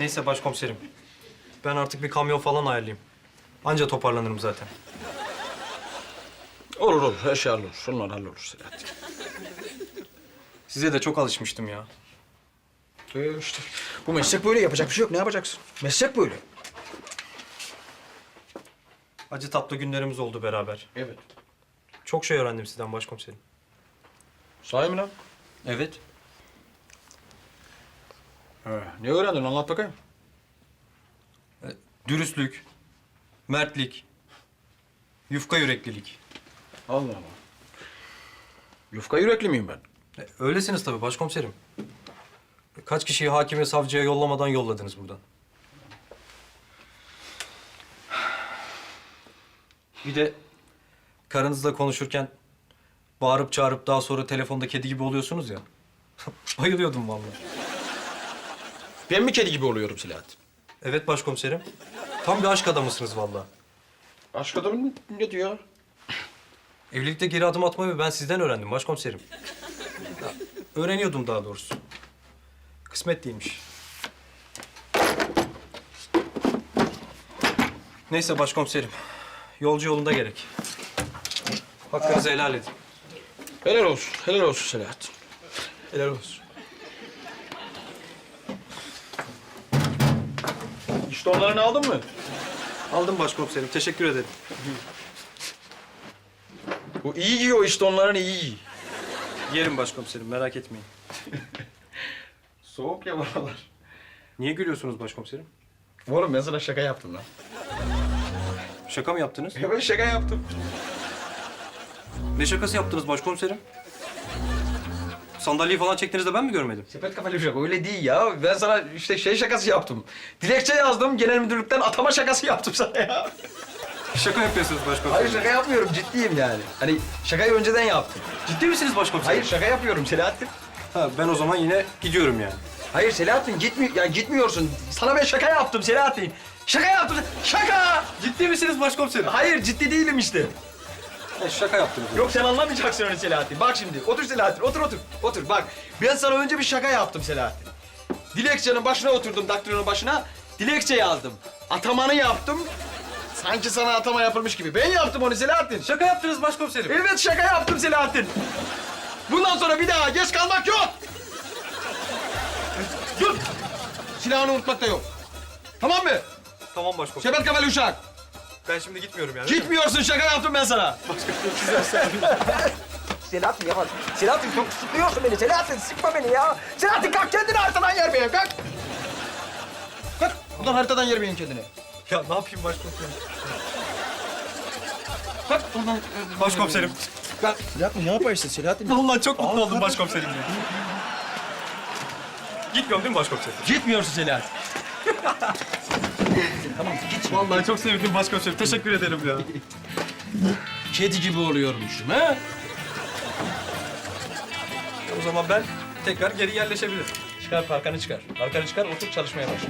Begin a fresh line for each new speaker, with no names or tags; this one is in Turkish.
Neyse başkomiserim. Ben artık bir kamyon falan ayarlayayım. Anca toparlanırım zaten.
Olur olur, her şey hallolur. Şunlar hallolur Selahattin.
Size de çok alışmıştım ya.
Ee, işte bu meslek böyle, yapacak bir şey yok. Ne yapacaksın? Meslek böyle.
Acı tatlı günlerimiz oldu beraber.
Evet.
Çok şey öğrendim sizden başkomiserim.
Sahi mi lan?
Evet.
He, ne öğrendin? Anlat bakayım.
Dürüstlük, mertlik, yufka yüreklilik.
Allah Allah. Yufka yürekli miyim ben?
E, Öylesiniz tabii başkomiserim. Kaç kişiyi hakime, savcıya yollamadan yolladınız buradan. Bir de karınızla konuşurken bağırıp çağırıp daha sonra telefonda kedi gibi oluyorsunuz ya. Bayılıyordum vallahi.
Ben mi kedi gibi oluyorum Selahattin?
Evet başkomiserim. Tam bir aşk adamısınız vallahi.
Aşk adamı ne diyor?
Evlilikte geri adım atmayı ben sizden öğrendim başkomiserim. Ya, öğreniyordum daha doğrusu. Kısmet değilmiş. Neyse başkomiserim. Yolcu yolunda gerek. Hakkınızı helal edin.
Helal olsun, helal olsun Selahattin. Helal olsun. İşte onların aldın mı?
Aldım başkomiserim. Teşekkür ederim.
Bu iyi yiyor işte onların iyi.
Yerim başkomiserim. Merak etmeyin.
Soğuk ya buralar.
Niye gülüyorsunuz başkomiserim?
Oğlum ben sana şaka yaptım lan.
Şaka mı yaptınız?
Ya ben şaka yaptım.
Ne şakası yaptınız başkomiserim? Sandalyeyi falan çektiğinizde ben mi görmedim?
Sepet kafalı bir şaka öyle değil ya. Ben sana işte şey şakası yaptım. Dilekçe yazdım genel müdürlükten atama şakası yaptım sana ya.
Şaka yapıyorsunuz başkomiserim.
Hayır şaka yapmıyorum ciddiyim yani. Hani şakayı önceden yaptım.
Ciddi misiniz başkomiserim?
Hayır şaka yapıyorum Selahattin.
Ha, ben o zaman yine gidiyorum yani.
Hayır Selahattin gitmi ya gitmiyorsun. Sana ben şaka yaptım Selahattin. Şaka yaptım. Şaka!
Ciddi misiniz başkomiserim?
Hayır ciddi değilim işte.
Ha, şaka yaptınız.
Yok sen anlamayacaksın öyle Selahattin. Bak şimdi otur Selahattin otur otur. Otur bak ben sana önce bir şaka yaptım Selahattin. Dilekçenin başına oturdum daktrilonun başına. Dilekçe yazdım. Atamanı yaptım. Sanki sana atama yapılmış gibi. Ben yaptım onu Selahattin.
Şaka yaptınız başkomiserim.
Evet şaka yaptım Selahattin. Bundan sonra bir daha geç kalmak yok. Dur. Silahını unutmak da yok. Tamam mı?
Tamam başkomiserim.
Sepet kafalı uşak.
Ben şimdi gitmiyorum yani.
Gitmiyorsun şaka yaptım ben sana. Selahattin yavaş. Selahattin çok sıkıyorsun beni. Selahattin sıkma beni ya. Selahattin kalk kendini haritadan yer benim kalk. Kalk buradan haritadan yer benim kendini.
Ya ne yapayım başkomiserim?
Kalk buradan.
Başkomiserim.
Kalk. Selahattin ne yaparsın Selahattin?
Vallahi çok mutlu oldum başkomiserim. Gitmiyorum değil mi başkomiserim?
Gitmiyorsun Selahattin.
Vallahi çok sevindim başkomiserim. Teşekkür ederim ya.
Kedi gibi oluyormuşum ha?
O zaman ben tekrar geri yerleşebilirim.
Çıkar parkanı çıkar. Parkanı çıkar otur çalışmaya başla.